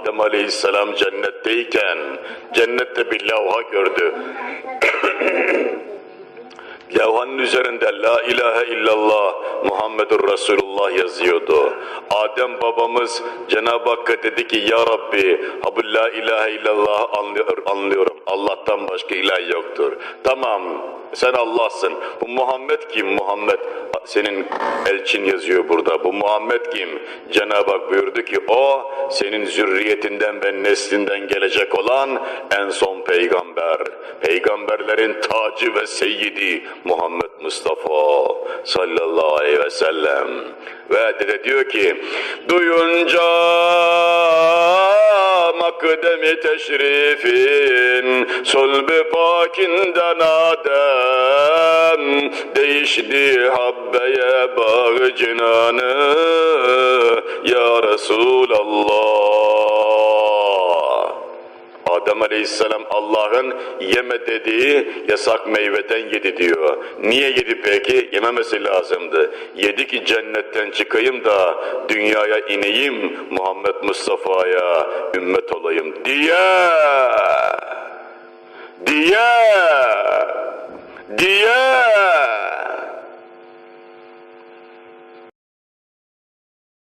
Adem Aleyhisselam cennetteyken cennette bir levha gördü. Levhanın üzerinde La ilahe illallah Muhammedur Resulullah yazıyordu. Adem babamız Cenab-ı Hakk'a dedi ki Ya Rabbi ha bu La ilahe illallah anlıyor, anlıyorum. Allah'tan başka ilah yoktur. Tamam sen Allah'sın. Bu Muhammed kim? Muhammed senin elçin yazıyor burada. Bu Muhammed kim? Cenab-ı Hak buyurdu ki o senin zürriyetinden ve neslinden gelecek olan en son peygamber. Peygamberlerin tacı ve seyyidi Muhammed Mustafa sallallahu aleyhi ve sellem. Ve de diyor ki duyunca makdemi teşrifin sulbü pakinden Adem değişti habbeye bağı cinanı ya Resulallah Adem Aleyhisselam Allah'ın yeme dediği yasak meyveden yedi diyor. Niye yedi peki? Yememesi lazımdı. Yedi ki cennetten çıkayım da dünyaya ineyim Muhammed Mustafa'ya ümmet olayım diye. Diye. Diye.